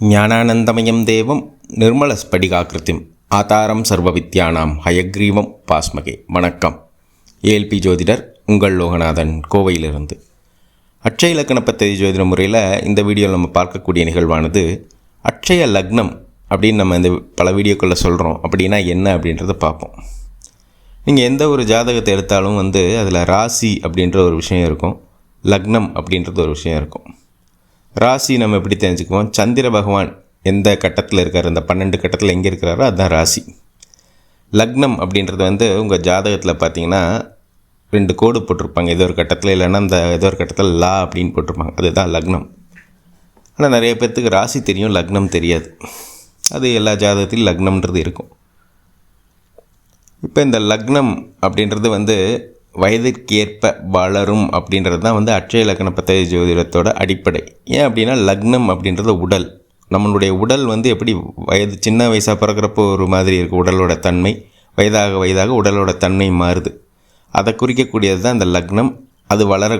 ஞானானந்தமயம் தேவம் நிர்மலஸ்படிகாக்கிருத்திம் ஆதாரம் சர்வவித்யானாம் ஹயக்ரீவம் பாஸ்மகே. வணக்கம். ஏல்பி ஜோதிடர் உங்கள் லோகநாதன் கோவையிலிருந்து. அட்சய இலக்கண பத்ததி ஜோதிட முறையில் இந்த வீடியோவில் நம்ம பார்க்கக்கூடிய நிகழ்வானது அட்சய லக்னம் அப்படின்னு நம்ம இந்த பல வீடியோக்களில் சொல்கிறோம் அப்படின்னா என்ன அப்படின்றத பார்ப்போம். நீங்கள் எந்த ஒரு ஜாதகத்தை எடுத்தாலும் வந்து அதில் ராசி அப்படின்ற ஒரு விஷயம் இருக்கும். லக்னம் அப்படின்றது ஒரு விஷயம் இருக்கும். ராசி நம்ம எப்படி தெரிஞ்சுக்குவோம்? சந்திர பகவான் எந்த கட்டத்தில் இருக்கார்? அந்த பன்னெண்டு கட்டத்தில் எங்கே இருக்கிறாரோ அதுதான் ராசி. லக்னம் அப்படின்றது வந்து உங்கள் ஜாதகத்தில் பார்த்தீங்கன்னா ரெண்டு கோடு போட்டிருப்பாங்க. ஏதோ ஒரு கட்டத்தில் இல்லைன்னா அந்த ஏதோ ஒரு கட்டத்தில் லா அப்படின்னு போட்டிருப்பாங்க. அதுதான் லக்னம். ஆனால் நிறைய பேர்த்துக்கு ராசி தெரியும் லக்னம் தெரியாது. அது எல்லா ஜாதகத்திலும் லக்னம்ன்றது இருக்கும். இப்போ இந்த லக்னம் அப்படின்றது வந்து வயதிற்கேற்ப வளரும் அப்படின்றது தான் வந்து அட்சய லக்ன பத்தய ஜோதிடத்தோட அடிப்படை. ஏன் அப்படின்னா லக்னம் அப்படின்றது உடல். நம்மளுடைய உடல் வந்து எப்படி வயது சின்ன வயசாக பிறக்கிறப்போ ஒரு மாதிரி இருக்குது உடலோட தன்மை. வயதாக வயதாக உடலோட தன்மை மாறுது. அதை குறிக்கக்கூடியது தான் இந்த லக்னம். அது வளர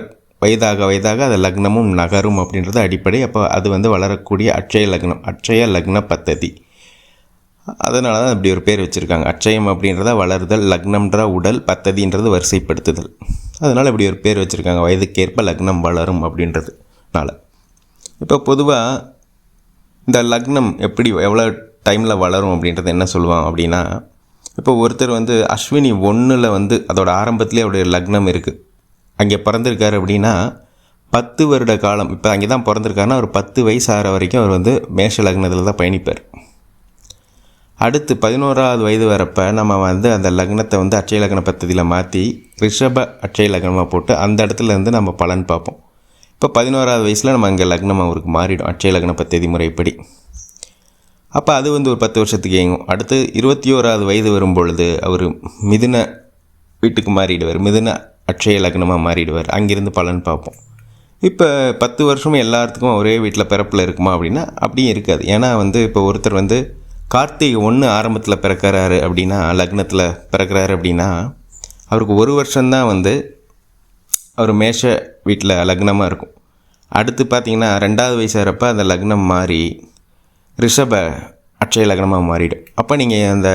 வயதாக வயதாக அந்த லக்னமும் நகரும் அப்படின்றது அடிப்படை. அப்போ அது வந்து வளரக்கூடிய அட்சய லக்னம் அட்சய லக்ன பத்ததி. அதனால தான் இப்படி ஒரு பேர் வச்சுருக்காங்க. அட்சயம் அப்படின்றத வளருதல் லக்னம்ன்ற உடல் பத்ததின்றது வரிசைப்படுத்துதல். அதனால் இப்படி ஒரு பேர் வச்சுருக்காங்க. வயதுக்கேற்ப லக்னம் வளரும் அப்படின்றதுனால. இப்போ பொதுவாக இந்த லக்னம் எப்படி எவ்வளோ டைமில் வளரும் அப்படின்றது என்ன சொல்லுவான் அப்படின்னா இப்போ ஒருத்தர் வந்து அஸ்வினி ஒன்றில் வந்து அதோட ஆரம்பத்துலேயே அவருடைய லக்னம் இருக்குது அங்கே பிறந்திருக்காரு அப்படின்னா பத்து வருட காலம் இப்போ அங்கே தான் பிறந்திருக்காருன்னா ஒரு பத்து வயசு ஆகிற வரைக்கும் அவர் வந்து மேஷ லக்னத்தில் தான் பயணிப்பார். அடுத்து பதினோராவது வயது வரப்போ நம்ம வந்து அந்த லக்னத்தை வந்து அட்சய லக்ன பத்ததியில் மாற்றி ரிஷப அட்சய லக்னமாக போட்டு அந்த இடத்துலேருந்து நம்ம பலன் பார்ப்போம். இப்போ பதினோராவது வயசில் நம்ம அங்கே லக்னம் அவருக்கு மாறிடும் அட்சய லக்ன பத்ததி முறைப்படி. அப்போ அது வந்து ஒரு பத்து வருஷத்துக்கு இயங்கும். அடுத்து இருபத்தி ஓராவது வயது வரும் பொழுது அவர் மிதுன வீட்டுக்கு மாறிடுவார் மிதுன அட்சய லக்னமாக மாறிடுவார். அங்கேருந்து பலன் பார்ப்போம். இப்போ பத்து வருஷமும் எல்லாத்துக்கும் ஒரே வீட்டில் பிறப்பில் இருக்குமா அப்படின்னா அப்படியும் இருக்காது. ஏன்னா வந்து இப்போ ஒருத்தர் வந்து கார்த்திகை ஒன்று ஆரம்பத்தில் பிறக்கிறாரு அப்படின்னா லக்னத்தில் பிறக்கிறாரு அப்படின்னா அவருக்கு ஒரு வருஷம்தான் வந்து அவர் மேஷ வீட்டில் லக்னமாக இருக்கும். அடுத்து பார்த்தீங்கன்னா ரெண்டாவது வயசாகிறப்ப அந்த லக்னம் மாறி ரிஷப அட்சய லக்னமாக மாறிடும். அப்போ நீங்கள் அந்த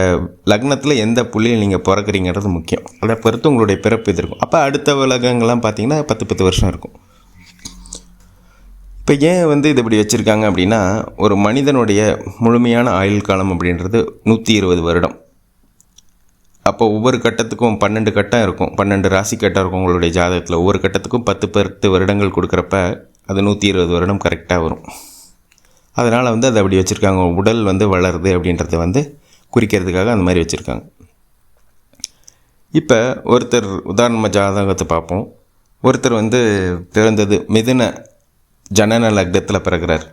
லக்னத்தில் எந்த புள்ளியில் நீங்கள் பிறக்கிறீங்கிறது முக்கியம். அதை பொறுத்து உங்களுடைய பிறப்பு இது இருக்கும். அப்போ அடுத்த லக்னங்கள்லாம் பார்த்திங்கன்னா பத்து பத்து வருஷம் இருக்கும். இப்போ ஏன் வந்து இது இப்படி வச்சுருக்காங்க அப்படின்னா ஒரு மனிதனுடைய முழுமையான ஆயுள் காலம் அப்படின்றது நூற்றி இருபது வருடம். அப்போ ஒவ்வொரு கட்டத்துக்கும் பன்னெண்டு கட்டம் இருக்கும். பன்னெண்டு ராசி கட்டம் இருக்கும் உங்களுடைய ஜாதகத்தில். ஒவ்வொரு கட்டத்துக்கும் பத்து பத்து வருடங்கள் கொடுக்குறப்ப அது நூற்றி இருபது வருடம் கரெக்டாக வரும். அதனால் வந்து அதை அப்படி வச்சுருக்காங்க. உடல் வந்து வளருது அப்படின்றத வந்து குறிக்கிறதுக்காக அந்த மாதிரி வச்சுருக்காங்க. இப்போ ஒருத்தர் உதாரணமாக ஜாதகத்தை பார்ப்போம். ஒருத்தர் வந்து பிறந்தது மிதுன ஜனன லக்னத்தில் பிறகுறார்.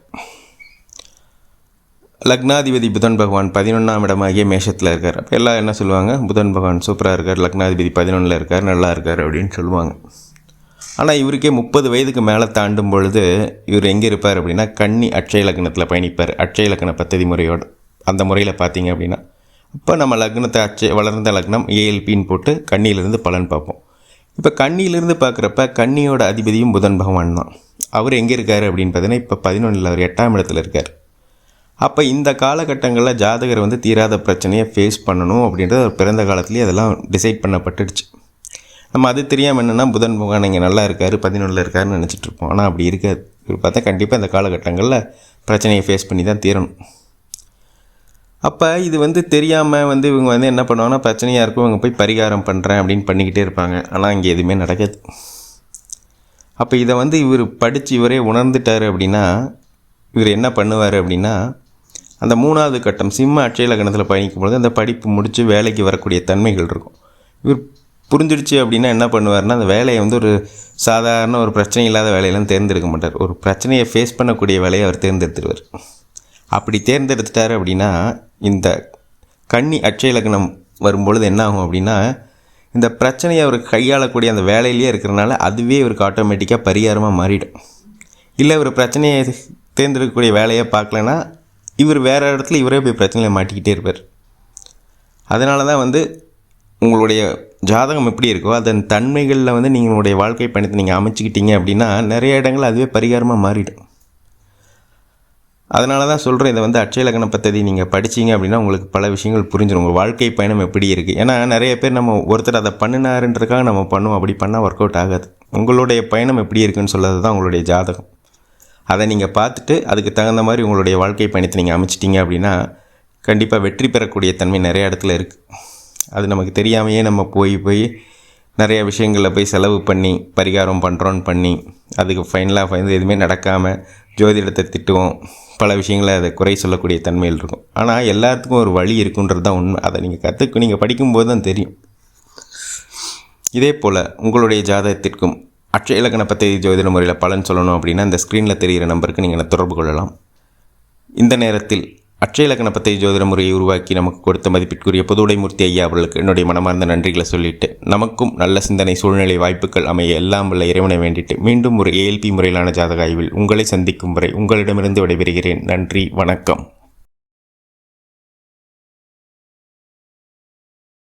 லக்னாதிபதி புதன் பகவான் பதினொன்றாம் இடமாகிய மேஷத்தில் இருக்கார். அப்போ எல்லாம் என்ன சொல்லுவாங்க? புதன் பகவான் சூப்பராக இருக்கார் லக்னாதிபதி பதினொன்றில் இருக்கார் நல்லா இருக்கார் அப்படின்னு சொல்லுவாங்க. ஆனால் இவருக்கே முப்பது வயதுக்கு மேலே தாண்டும் பொழுது இவர் எங்கே இருப்பார் அப்படின்னா கன்னி அட்சய லக்னத்தில் பயணிப்பார். அட்சய லக்ன பத்ததி முறையோடு. அந்த முறையில் பார்த்தீங்க அப்படின்னா இப்போ நம்ம லக்னத்தை அச்சை வளர்ந்த லக்னம் ஏஎல்பின்னு போட்டு கண்ணியிலிருந்து பலன் பார்ப்போம். இப்போ கண்ணியிலிருந்து பார்க்குறப்ப கன்னியோட அதிபதியும் புதன் பகவான் தான். அவர் எங்கே இருக்கார் அப்படின்னு பார்த்தீங்கன்னா இப்போ பதினொன்றில் அவர் எட்டாம் இடத்துல இருக்கார். அப்போ இந்த காலகட்டங்களில் ஜாதகர் வந்து தீராத பிரச்சனையை ஃபேஸ் பண்ணணும் அப்படின்றது அவர் பிறந்த காலத்துலேயே அதெல்லாம் டிசைட் பண்ணப்பட்டுடுச்சு. நம்ம அது தெரியாமல் என்னென்னா புதன் பகவான் இங்கே நல்லா இருக்கார் பதினொன்றில் இருக்காருன்னு நினச்சிட்ருப்போம் ஆனால் அப்படி இருக்காது. இவர் பார்த்தா கண்டிப்பாக இந்த காலகட்டங்களில் பிரச்சனையை ஃபேஸ் பண்ணி தான் தீரணும். அப்போ இது வந்து தெரியாமல் வந்து இவங்க வந்து என்ன பண்ணுவாங்கன்னா பிரச்சனையாக இருக்கும் இவங்க போய் பரிகாரம் பண்ணுறேன் அப்படின்னு பண்ணிக்கிட்டே இருப்பாங்க. ஆனால் இங்கே எதுவுமே நடக்காது. அப்போ இதை வந்து இவர் படித்து இவரே உணர்ந்துட்டார் அப்படின்னா இவர் என்ன பண்ணுவார் அப்படின்னா அந்த மூணாவது கட்டம் சிம்ம அட்சய லக்னத்தில் பயணிக்கும் பொழுது அந்த படிப்பு முடித்து வேலைக்கு வரக்கூடிய தன்மைகள் இருக்கும். இவர் புரிஞ்சிடுச்சு அப்படின்னா என்ன பண்ணுவார்னா அந்த வேலையை வந்து ஒரு சாதாரண ஒரு பிரச்சனை இல்லாத வேலையெல்லாம் தேர்ந்தெடுக்க மாட்டார். ஒரு பிரச்சனையை ஃபேஸ் பண்ணக்கூடிய வேலையை அவர் தேர்ந்தெடுத்துருவார். அப்படி தேர்ந்தெடுத்துட்டார் அப்படின்னா இந்த கன்னி அட்சய லக்னம் வரும்பொழுது என்ன ஆகும் அப்படின்னா இந்த பிரச்சனையை அவர் கையாளக்கூடிய அந்த வேலையிலேயே இருக்கிறனால அதுவே இவருக்கு ஆட்டோமேட்டிக்காக பரிகாரமாக மாறிடும். இல்லை இவர் பிரச்சனையை தேர்ந்தெடுக்கக்கூடிய வேலையை பார்க்கலன்னா இவர் வேறு இடத்துல இவரே போய் பிரச்சனையில் மாட்டிக்கிட்டே இருப்பார். அதனால தான் வந்து உங்களுடைய ஜாதகம் எப்படி இருக்கோ அதன் தன்மைகளில் வந்து நீங்களுடைய வாழ்க்கை பயணத்தை நீங்கள் அமைச்சிக்கிட்டீங்க அப்படின்னா நிறைய இடங்கள் அதுவே பரிகாரமாக மாறிடும். அதனால தான் சொல்கிறேன் இதை வந்து அட்சய லக்ன பத்ததி நீங்கள் படிச்சீங்க அப்படின்னா உங்களுக்கு பல விஷயங்கள் புரிஞ்சிடும் உங்கள் வாழ்க்கை பயணம் எப்படி இருக்குது ஏன்னா நிறைய பேர் நம்ம ஒருத்தர் அதை பண்ணினாருன்றக்காக நம்ம பண்ணுவோம் அப்படி பண்ணால் ஒர்க் அவுட் ஆகாது. உங்களுடைய பயணம் எப்படி இருக்குன்னு சொல்லது தான் உங்களுடைய ஜாதகம். அதை நீங்கள் பார்த்துட்டு அதுக்கு தகுந்த மாதிரி உங்களுடைய வாழ்க்கை பயணத்தை நீங்கள் அமைச்சிட்டிங்க அப்படின்னா கண்டிப்பாக வெற்றி பெறக்கூடிய தன்மை நிறைய இடத்துல இருக்குது அது நமக்கு தெரியாமையே நம்ம போய் போய் நிறைய விஷயங்களில் போய் செலவு பண்ணி பரிகாரம் பண்ணுறோன்னு பண்ணி அதுக்கு ஃபைனலாக வந்து எதுவுமே நடக்காமல் ஜோதிடத்தை திட்டுவோம். பல விஷயங்களை அதை குறை சொல்லக்கூடிய தன்மையில் இருக்கும். ஆனால் எல்லாத்துக்கும் ஒரு வழி இருக்குன்றது தான் உண்மை. அதை நீங்கள் கற்றுக்கு நீங்கள் படிக்கும்போது தான் தெரியும். இதே போல் உங்களுடைய ஜாதகத்திற்கும் அட்சய இலக்கண பத்தி ஜோதிட முறையில் பலன் சொல்லணும் அப்படின்னா இந்த ஸ்க்ரீனில் தெரிகிற நம்பருக்கு நீங்கள் தொடர்பு கொள்ளலாம். இந்த நேரத்தில் அட்சய இலக்கண ஜோதிட முறையை உருவாக்கி நமக்கு கொடுத்த மதிப்பிற்குரிய புதுவுடைமூர்த்தி ஐயா அவர்களுக்கு என்னுடைய மனமார்ந்த நன்றிகளை சொல்லிட்டு நமக்கும் நல்ல சிந்தனை சூழ்நிலை வாய்ப்புகள் அமைய எல்லாம் உள்ள இறைவனை வேண்டிட்டு மீண்டும் ஒரு ஏஎல்பி முறையிலான ஜாதக ஆய்வில் உங்களை சந்திக்கும் வரை உங்களிடமிருந்து விடைபெறுகிறேன். நன்றி வணக்கம்.